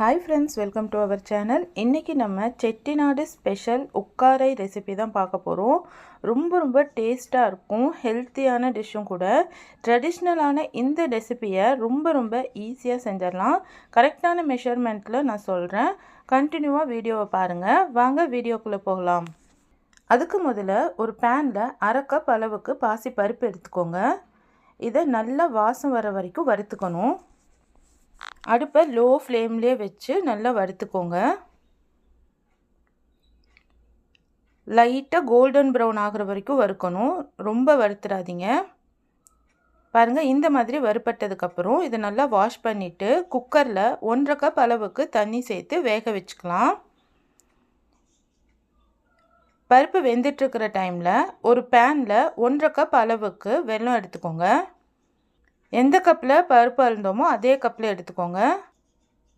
Hi friends welcome to our channel இன்றைக்கி நம்ம Chettinad special உக்காரை recipe தான் பார்க்க போகிறோம் ரொம்ப ரொம்ப டேஸ்ட்டாக இருக்கும் ஹெல்த்தியான டிஷ்ஷும் கூட. ட்ரெடிஷ்னலான இந்த ரெசிபியை ரொம்ப ரொம்ப ஈஸியாக செஞ்சிடலாம். கரெக்டான மெஷர்மெண்ட்டில் நான் சொல்கிறேன் கண்டினியூவாக வீடியோவை பாருங்கள் வாங்க வீடியோக்குள்ளே போகலாம். அதுக்கு முதல்ல ஒரு பேனில் அரை கப் அளவுக்கு பாசி பருப்பு எடுத்துக்கோங்க. இதை நல்லா வாசம் வர வரைக்கும் வறுத்துக்கணும். அடுப்பை லோ ஃப்ளேம்லேயே வச்சு நல்லா வறுத்துக்கோங்க. லைட்டாக கோல்டன் ப்ரௌன் ஆகிற வரைக்கும் வறுக்கணும். ரொம்ப வறுத்துடாதீங்க பாருங்கள் இந்த மாதிரி வறுப்பட்டதுக்கப்புறம் இதை நல்லா வாஷ் பண்ணிவிட்டு குக்கரில் ஒன்றரை கப் அளவுக்கு தண்ணி சேர்த்து வேக வச்சுக்கலாம். பருப்பு வெந்துட்டுருக்கிற டைமில் ஒரு பேனில் ஒன்றரை கப் அளவுக்கு வெல்லம் எடுத்துக்கோங்க. எந்த கப்பில் பருப்பு அழுந்தோமோ அதே கப்பில் எடுத்துக்கோங்க.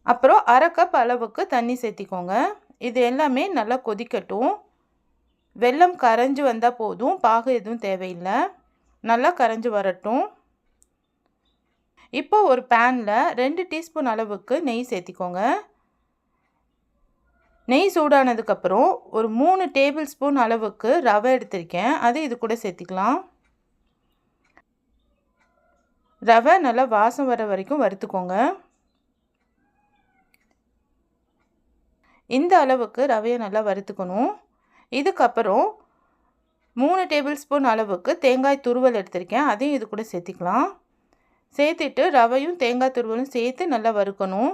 அப்புறம் அரை கப் அளவுக்கு தண்ணி சேர்த்திக்கோங்க. இது எல்லாமே நல்லா கொதிக்கட்டும். வெல்லம் கரைஞ்சி வந்தால் போதும். பாகு எதுவும் தேவையில்லை. நல்லா கரைஞ்சி வரட்டும். இப்போ ஒரு பேனில் ரெண்டு டீஸ்பூன் அளவுக்கு நெய் சேர்த்திக்கோங்க. நெய் சூடானதுக்கப்புறம் ஒரு மூணு டேபிள் ஸ்பூன் அளவுக்கு ரவை எடுத்திருக்கேன். அது இது கூட சேர்த்திக்கலாம். ரவை நல்லா வாசம் வர வரைக்கும் வறுத்துக்கோங்க. இந்த அளவுக்கு ரவையை நல்லா வறுத்துக்கணும். இதுக்கப்புறம் மூணு டேபிள் ஸ்பூன் அளவுக்கு தேங்காய் துருவல் எடுத்திருக்கேன். அதையும் இது கூட சேர்த்திக்கலாம். சேர்த்துட்டு ரவையும் தேங்காய் துருவலும் சேர்த்து நல்லா வறுக்கணும்.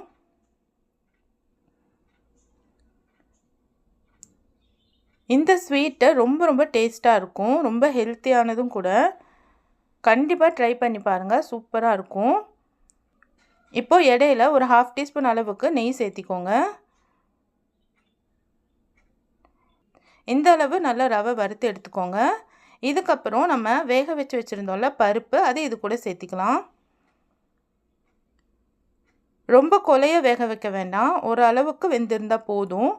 இந்த ஸ்வீட்டை ரொம்ப ரொம்ப டேஸ்ட்டாக இருக்கும். ரொம்ப ஹெல்த்தியானதும் கூட. கண்டிப்பாக ட்ரை பண்ணி பாருங்கள் சூப்பராக இருக்கும். இப்போது இடையில ஒரு ஹாஃப் டீஸ்பூன் அளவுக்கு நெய் சேர்த்திக்கோங்க. இந்த அளவு நல்லா ரவை வறுத்து எடுத்துக்கோங்க. இதுக்கப்புறம் நம்ம வேக வச்சு வச்சுருந்தோம்ல பருப்பு அதை இது கூட சேர்த்திக்கலாம். ரொம்ப கொலைய வேக வைக்க வேண்டாம். ஒரு அளவுக்கு வெந்திருந்தால் போதும்.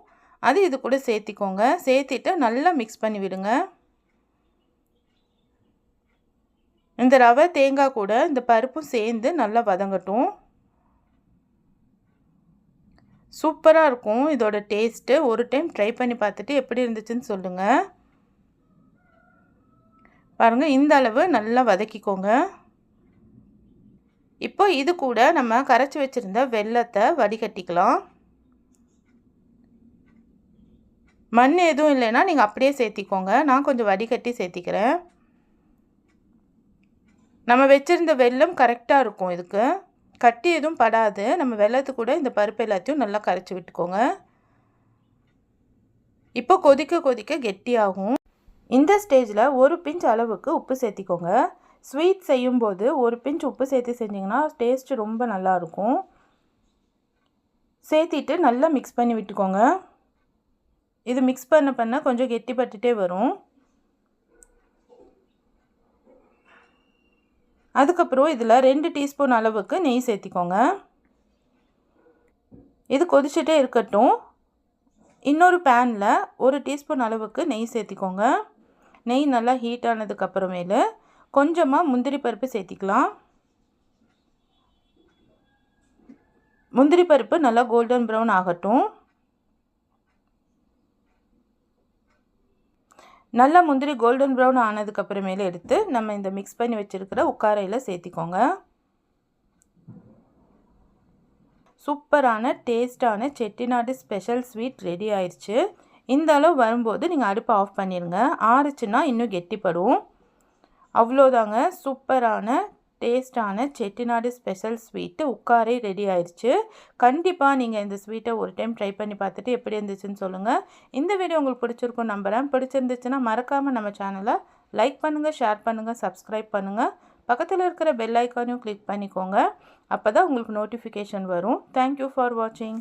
அது இது கூட சேர்த்திக்கோங்க. சேர்த்திட்டு நல்லா மிக்ஸ் பண்ணி விடுங்க. இந்த ரவை தேங்காய் கூட இந்த பருப்பும் சேர்ந்து நல்லா வதங்கட்டும். சூப்பராக இருக்கும். இதோட டேஸ்ட்டு. ஒரு டைம் ட்ரை பண்ணி பார்த்துட்டு எப்படி இருந்துச்சுன்னு சொல்லுங்கள் பாருங்கள் இந்த அளவு நல்லா வதக்கிக்கோங்க. இப்போ இது கூட நம்ம கரைச்சி வச்சுருந்த வெள்ளத்தை வடிகட்டிக்கலாம். மண் எதுவும் இல்லைன்னா நீங்கள் அப்படியே சேர்த்திக்கோங்க. நான் கொஞ்சம் வடிகட்டி சேர்த்திக்கிறேன். நம்ம வச்சுருந்த வெல்லம் கரெக்டாக இருக்கும் இதுக்கு. கட்டி எதுவும் படாது. நம்ம வெள்ளத்து கூட இந்த பருப்பு எல்லாத்தையும் நல்லா கரைச்சி விட்டுக்கோங்க. இப்போ கொதிக்க கொதிக்க கெட்டியாகும். இந்த ஸ்டேஜில் ஒரு பிஞ்ச் அளவுக்கு உப்பு சேர்த்திக்கோங்க. ஸ்வீட் செய்யும்போது ஒரு பிஞ்ச் உப்பு சேர்த்து செஞ்சிங்கன்னா டேஸ்ட்டு ரொம்ப நல்லாயிருக்கும் சேர்த்திட்டு நல்லா மிக்ஸ் பண்ணி விட்டுக்கோங்க. இது மிக்ஸ் பண்ண பண்ண கொஞ்சம் கெட்டிப்பட்டுட்டே வரும். அதுக்கப்புறம் இதில் ரெண்டு டீஸ்பூன் அளவுக்கு நெய் சேர்த்திக்கோங்க. இது கொதிச்சுட்டே இருக்கட்டும். இன்னொரு பேனில் ஒரு டீஸ்பூன் அளவுக்கு நெய் சேர்த்திக்கோங்க. நெய் நல்லா ஹீட் ஆனதுக்கப்புறமேலு கொஞ்சமாக முந்திரி பருப்பு சேர்த்திக்கலாம். முந்திரி பருப்பு நல்லா கோல்டன் ப்ரௌன் ஆகட்டும். நல்லா முந்திரி கோல்டன் ப்ரௌன் ஆனதுக்கப்புறமேலே எடுத்து நம்ம இந்த மிக்ஸ் பண்ணி வச்சுருக்கிற உக்காரையில் சேர்த்திக்கோங்க. சூப்பரான டேஸ்டான செட்டிநாடு ஸ்பெஷல் ஸ்வீட் ரெடி ஆயிடுச்சு இந்த அளவு வரும்போது நீங்கள் அடுப்பை ஆஃப் பண்ணிடுங்க ஆறுச்சுன்னா இன்னும் கெட்டிப்படும். அவ்வளோதாங்க சூப்பரான டேஸ்டான செட்டிநாடு ஸ்பெஷல் ஸ்வீட்டு உட்காரே ரெடி ஆயிடுச்சு கண்டிப்பாக நீங்கள் இந்த ஸ்வீட்டை ஒரு டைம் ட்ரை பண்ணி பார்த்துட்டு எப்படி இருந்துச்சுன்னு சொல்லுங்கள் இந்த வீடியோ உங்களுக்கு பிடிச்சிருக்கும் நம்புகிறேன் பிடிச்சிருந்துச்சுன்னா மறக்காமல் நம்ம சேனலை லைக் பண்ணுங்கள் ஷேர் பண்ணுங்கள் சப்ஸ்கிரைப் பண்ணுங்கள் பக்கத்தில் இருக்கிற பெல் ஐக்கானையும் கிளிக் பண்ணிக்கோங்க. அப்போ தான் உங்களுக்கு நோட்டிஃபிகேஷன் வரும். தேங்க்யூ ஃபார் வாட்சிங்